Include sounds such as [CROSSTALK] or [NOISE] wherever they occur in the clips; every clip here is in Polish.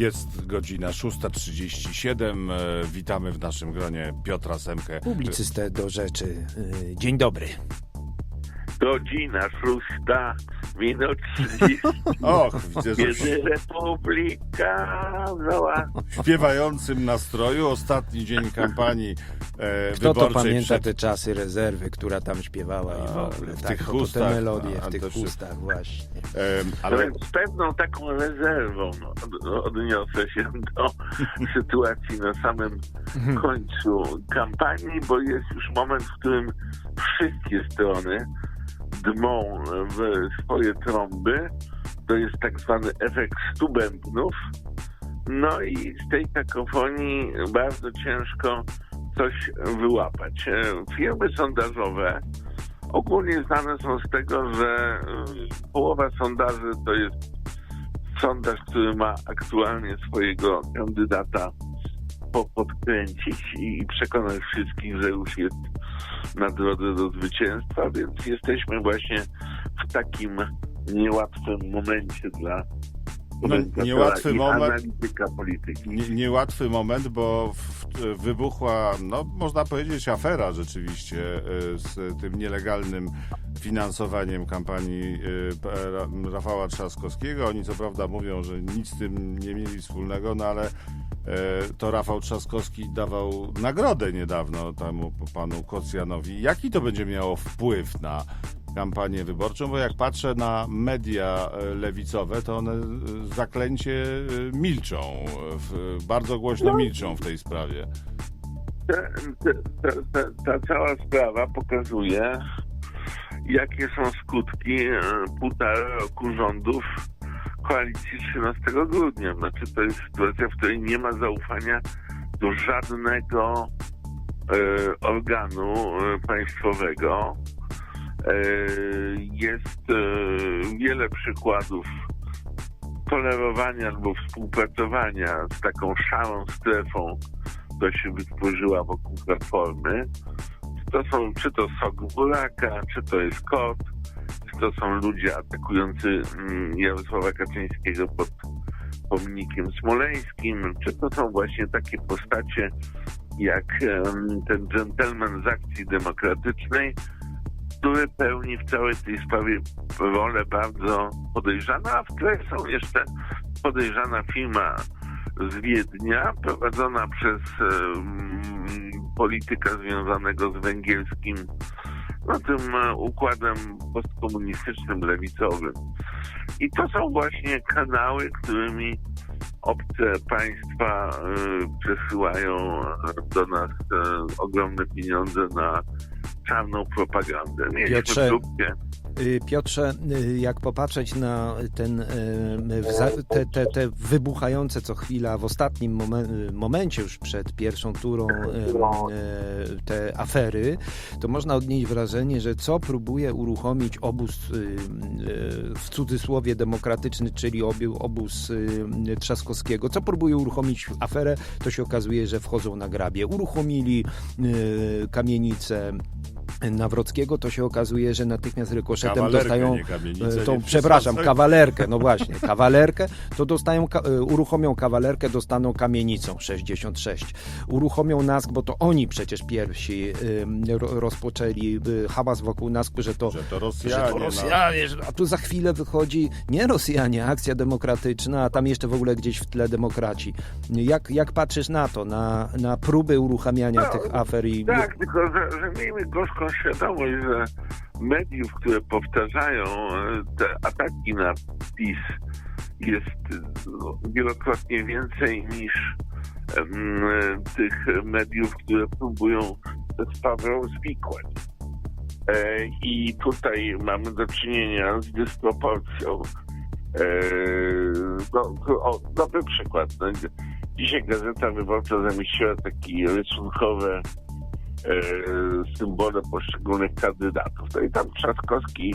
Jest godzina 6.37. E, Witamy w naszym gronie Piotra Semkę. Publicystę do rzeczy. Y, Dzień dobry. Godzina szósta, minut 30, [LAUGHS] Och, widzę, że w kiedy Republika woła. śpiewającym nastroju ostatni dzień kampanii e, Kto to wyborczej pamięta przed... te czasy rezerwy, która tam śpiewała i w A, ogóle. w tak, tych to- to chustach, te melodie a, w tych to się- chustach właśnie. E, Ale ale z pewną taką rezerwą od, odniosę się do [LAUGHS] sytuacji na samym końcu kampanii, bo jest już moment, w którym wszystkie strony dmą w swoje trąby. To jest tak zwany efekt stu bębnów. No i z tej kakofonii bardzo ciężko coś wyłapać. E, Firmy sondażowe ogólnie znane są z tego, że y, połowa sondaży to jest sondaż, który ma aktualnie swojego kandydata po- podkręcić i przekonać wszystkich, że już jest na drodze do zwycięstwa, więc jesteśmy właśnie w takim niełatwym momencie dla No, niełatwy moment. nie, niełatwy moment, bo w, wybuchła, no można powiedzieć, afera rzeczywiście e, z tym nielegalnym finansowaniem kampanii e, Rafała Trzaskowskiego. Oni co prawda mówią, że nic z tym nie mieli wspólnego, no ale e, to Rafał Trzaskowski dawał nagrodę niedawno temu panu Kocjanowi. Jaki to będzie miało wpływ na kampanię wyborczą, bo jak patrzę na media e, lewicowe, to one e, zaklęcie e, milczą, bardzo głośno milczą w tej sprawie. te, te, te, ta cała sprawa pokazuje, jakie są skutki półtora roku rządów koalicji 13 grudnia. Znaczy to jest sytuacja, w której nie ma zaufania do żadnego e, organu e, państwowego. E, jest e, wiele przykładów tolerowania albo współpracowania z taką szarą strefą, która się wytworzyła wokół platformy. To są, czy to sok buraka, czy to jest kot, czy to są ludzie atakujący mm, Jarosława Kaczyńskiego pod pomnikiem smoleńskim, czy to są właśnie takie postacie jak ten dżentelmen z akcji demokratycznej, który pełni w całej tej sprawie rolę bardzo podejrzana, a w tle są jeszcze podejrzana firma z Wiednia, prowadzona przez em, polityka związanego z węgierskim, no tym e, układem postkomunistycznym, lewicowym. I to są właśnie kanały, którymi obce państwa e, przesyłają e, do nas e, ogromne pieniądze na czarną propagandę. Mieliśmy Piotrze, Y, Piotrze, y, jak popatrzeć na ten, y, te, te, te wybuchające co chwila w ostatnim momen- momencie już przed pierwszą turą te afery, to można odnieść wrażenie, że co próbuje uruchomić obóz w cudzysłowie demokratyczny, czyli obóz Trzaskowskiego, co próbuje uruchomić aferę, to się okazuje, że wchodzą na grabie. Uruchomili kamienicę Nawrockiego, to się okazuje, że natychmiast rykoszetem Kawalerkę, dostają e, nie tą, przepraszam, kawalerkę, no właśnie, kawalerkę, to dostają, e, uruchomią kawalerkę, dostaną kamienicą 66. Uruchomią NASK, bo to oni przecież pierwsi ro, rozpoczęli hałas wokół NASK-u, że to Że to że Rosjanie. to no. Rosjanie, że- a tu za chwilę wychodzi nie Rosjanie, akcja demokratyczna, a tam jeszcze w ogóle gdzieś w tle demokraci. Jak, jak patrzysz na to, na, na próby uruchamiania No, tych afer i... Tak, tylko że, że miejmy gorzką świadomość, że mediów, które powtarzają e, te ataki na PiS jest no, wielokrotnie więcej niż tych mediów, które próbują tę sprawę rozwikłać. E, I tutaj mamy do czynienia z dysproporcją. E, no, o, dobry przykład. No, dzisiaj Gazeta Wyborcza zamieściła takie rysunkowe symbole poszczególnych kandydatów. No i tam Trzaskowski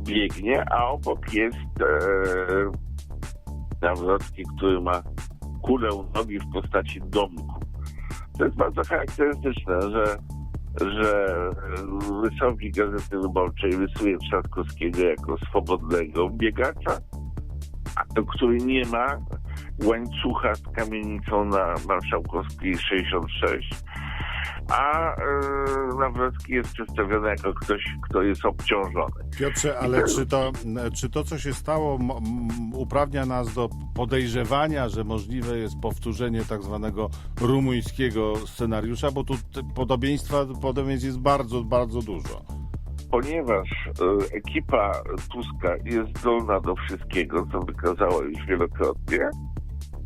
biegnie, a obok jest e, Nawrocki, który ma kulę nogi w postaci domku. To jest bardzo charakterystyczne, że, że rysownik Gazety Wyborczej rysuje Trzaskowskiego jako swobodnego biegacza, który nie ma łańcucha z kamienicą na Marszałkowskiej 66, a e, Nawrocki jest przedstawiony jako ktoś, kto jest obciążony. Piotrze, ale czy to, czy to, co się stało, uprawnia nas do podejrzewania, że możliwe jest powtórzenie tak zwanego rumuńskiego scenariusza, bo tu podobieństwa, podobieństw jest bardzo, bardzo dużo. Ponieważ e, ekipa Tuska jest zdolna do wszystkiego, co wykazała już wielokrotnie,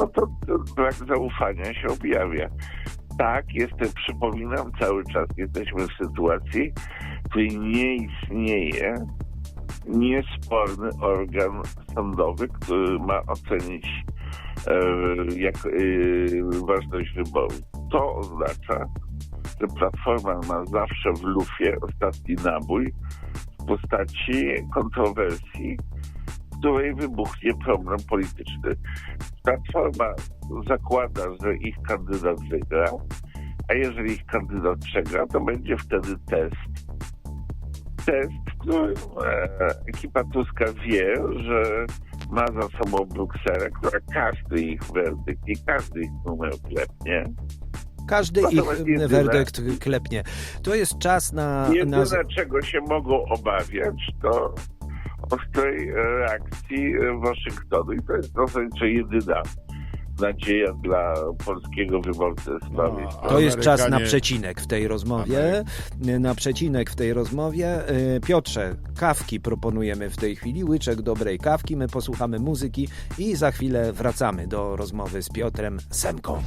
no to to brak zaufania się objawia. Tak, jestem, przypominam cały czas, jesteśmy w sytuacji, w której nie istnieje niesporny organ sądowy, który ma ocenić e, jak, e, ważność wyborów. To oznacza, że Platforma ma zawsze w lufie ostatni nabój w postaci kontrowersji, której wybuchnie problem polityczny. Platforma zakłada, że ich kandydat wygra, a jeżeli ich kandydat przegra, to będzie wtedy test. Test, w którym e, ekipa Tuska wie, że ma za sobą Brukselę, która każdy ich werdykt i każdy ich numer klepnie. Każdy ich Natomiast m, jedyne- werdykt klepnie. To jest czas na... Jedyne, na... czego się mogą obawiać, to ostrej reakcji e, Waszyngtonu. I to jest zasadniczo jedyna nadzieja dla polskiego wyborcy w sprawie. No, To jest czas na przecinek w tej rozmowie. Na przecinek w tej rozmowie. Piotrze, kawki proponujemy w tej chwili, łyczek dobrej kawki. My posłuchamy muzyki i za chwilę wracamy do rozmowy z Piotrem Semką.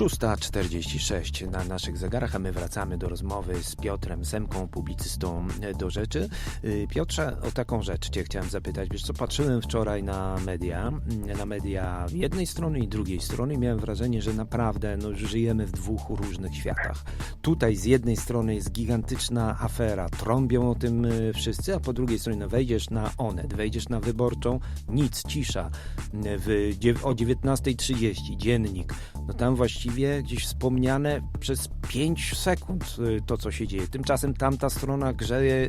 6.46 na naszych zegarach, a my wracamy do rozmowy z Piotrem Semką, publicystą do rzeczy. Y, Piotrze, o taką rzecz Cię chciałem zapytać. Wiesz co, patrzyłem wczoraj na media, na media jednej strony i drugiej strony i miałem wrażenie, że naprawdę no, żyjemy w dwóch różnych światach. Tutaj z jednej strony jest gigantyczna afera, trąbią o tym y, wszyscy, a po drugiej stronie no, wejdziesz na Onet, wejdziesz na Wyborczą, nic, cisza. W, o 19.30 dziennik, no tam właściwie gdzieś wspomniane przez 5 sekund y, to, co się dzieje. Tymczasem tamta strona grzeje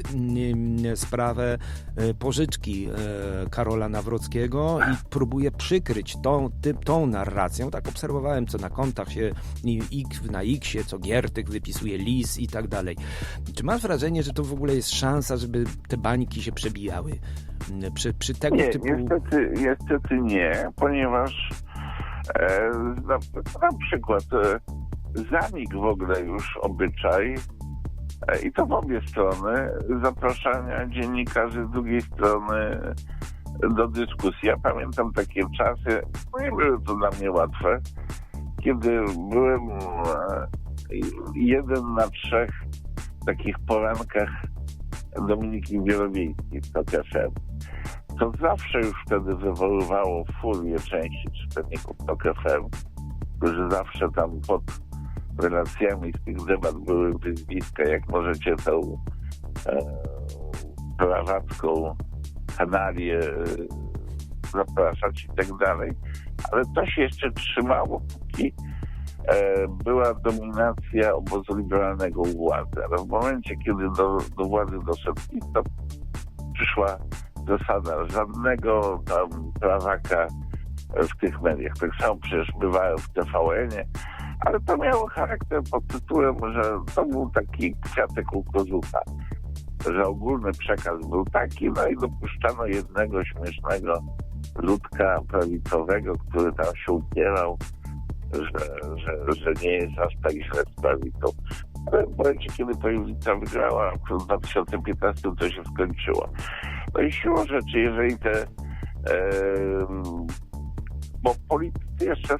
sprawę y, pożyczki y, Karola Nawrockiego i próbuje przykryć tą, ty, tą narracją. Tak obserwowałem, co na kontach się X, na Xie, co Giertyk wypisuje lis i tak dalej. Czy masz wrażenie, że to w ogóle jest szansa, żeby te bańki się przebijały? Przy, przy tego Nie, typu... niestety, niestety nie, ponieważ na, na przykład e, zanikł w ogóle już obyczaj. E, i to w obie strony. Zapraszania dziennikarzy z drugiej strony do dyskusji. Ja pamiętam takie czasy, no nie były to dla mnie łatwe, kiedy byłem e, jeden na trzech takich porankach Dominiki Wielowiejskiej w TOK to zawsze już wtedy wywoływało furię części czytelników TOK FM, którzy zawsze tam pod relacjami z tych debat były wyzwiska, jak możecie tą e, prawacką kanalię e, zapraszać i tak dalej. Ale to się jeszcze trzymało, póki e, była dominacja obozu liberalnego u władzy. Ale w momencie, kiedy do, do władzy doszedł to przyszła zasada żadnego tam prawaka w tych mediach. Tak samo przecież bywałem w TVN-ie, ale to miało charakter pod tytułem, że to był taki kwiatek u kozucha, że ogólny przekaz był taki, no i dopuszczano jednego śmiesznego ludka prawicowego, który tam się upierał, że, że, że nie jest aż tak źle z prawicą. Ale w momencie, kiedy prawica wygrała w 2015 to się skończyło. No i siłą rzeczy, jeżeli te. E, bo politycy jeszcze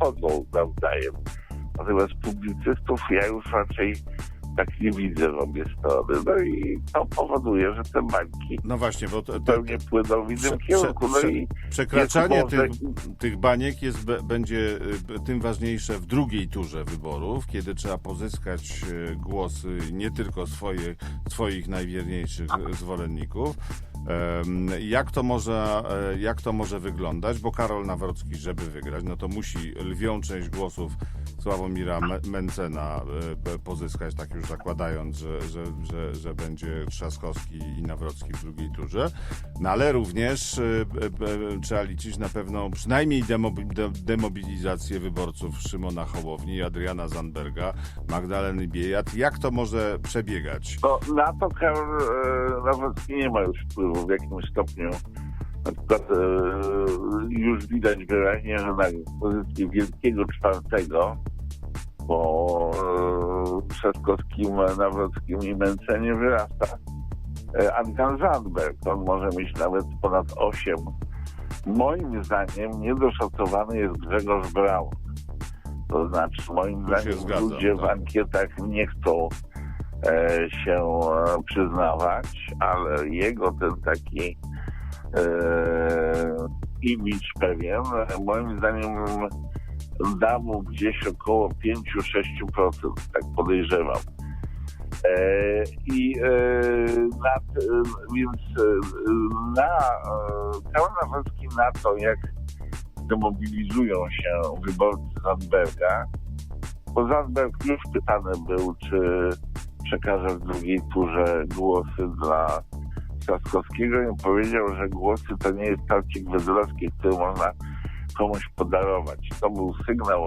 chodzą nawzajem. Natomiast publicystów ja już raczej tak nie widzę w obie strony. No i to powoduje, że te bańki No właśnie, bo to, zupełnie płyną w innym prze- kierunku. No prze- i przekraczanie tych, tych baniek jest, będzie y, tym ważniejsze w drugiej turze wyborów, kiedy trzeba pozyskać y, głosy nie tylko swoje, swoich najwierniejszych zwolenników. Jak to, może, e, jak to może wyglądać? Bo Karol Nawrocki, żeby wygrać, no to musi lwią część głosów Sławomira Me- Mencena e, pozyskać, tak już zakładając, że, że, że, że będzie Trzaskowski i Nawrocki w drugiej turze. No ale również e, trzeba liczyć na pewną przynajmniej demobi- de- demobilizację wyborców Szymona Hołowni, Adriana Zandberga, Magdaleny Biejat. Jak to może przebiegać? No, na to Karol Nawrocki nie ma już wpływu w jakimś stopniu. Na przykład e, już widać wyraźnie, że na pozycji Wielkiego Czwartego po e, Trzaskowskim, Nawrockim i Mencenie wyrasta e, Adrian Zandberg. On może mieć nawet ponad 8. Moim zdaniem niedoszacowany jest Grzegorz Braun. To znaczy, moim zdaniem ludzie w tak. ankietach nie chcą się e, przyznawać, ale jego ten taki e, imidż pewien, e, moim zdaniem da mu gdzieś około 5-6%, tak podejrzewam. E, I e, nad, e, więc e, na e, Karol Nawrocki na to, jak demobilizują się wyborcy Zandberga, bo Zandberg już pytany był, czy przekaże w drugiej turze głosy dla Trzaskowskiego i powiedział, że głosy to nie jest tarcik wędrowski, który można komuś podarować. To był sygnał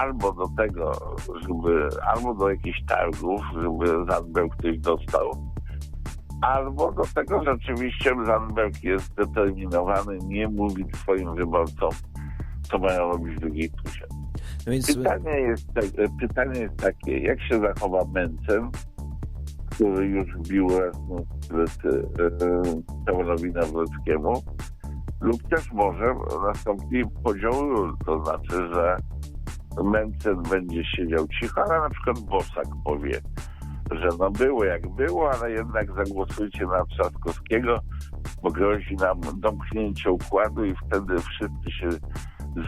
albo do tego, żeby, albo do jakichś targów, żeby Zandberg ktoś dostał, albo do tego że rzeczywiście Zandberg jest zdeterminowany nie mówić swoim wyborcom, co mają robić w drugiej turze. No więc Pytanie jest, tak- pytanie jest takie, jak się zachowa Mencen, który już wbił raz Karolowi Nawrockiemu, lub też może nastąpi podział to znaczy, że Mencen będzie siedział cicho, ale na przykład Bosak powie, że no było jak było, ale jednak zagłosujcie na Trzaskowskiego, bo grozi nam domknięcie układu i wtedy wszyscy się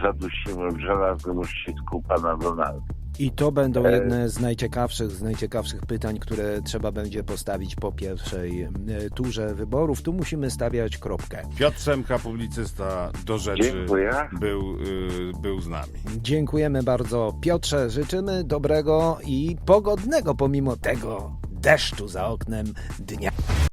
zadusimy w żelaznym uścisku pana Donalda. I to będą E, jedne z najciekawszych, z najciekawszych pytań, które trzeba będzie postawić po pierwszej e, turze wyborów. Tu musimy stawiać kropkę. Piotr Szemka, publicysta do rzeczy, Dziękuję. był, y, był z nami. Dziękujemy bardzo Piotrze, życzymy dobrego i pogodnego pomimo tego deszczu za oknem dnia.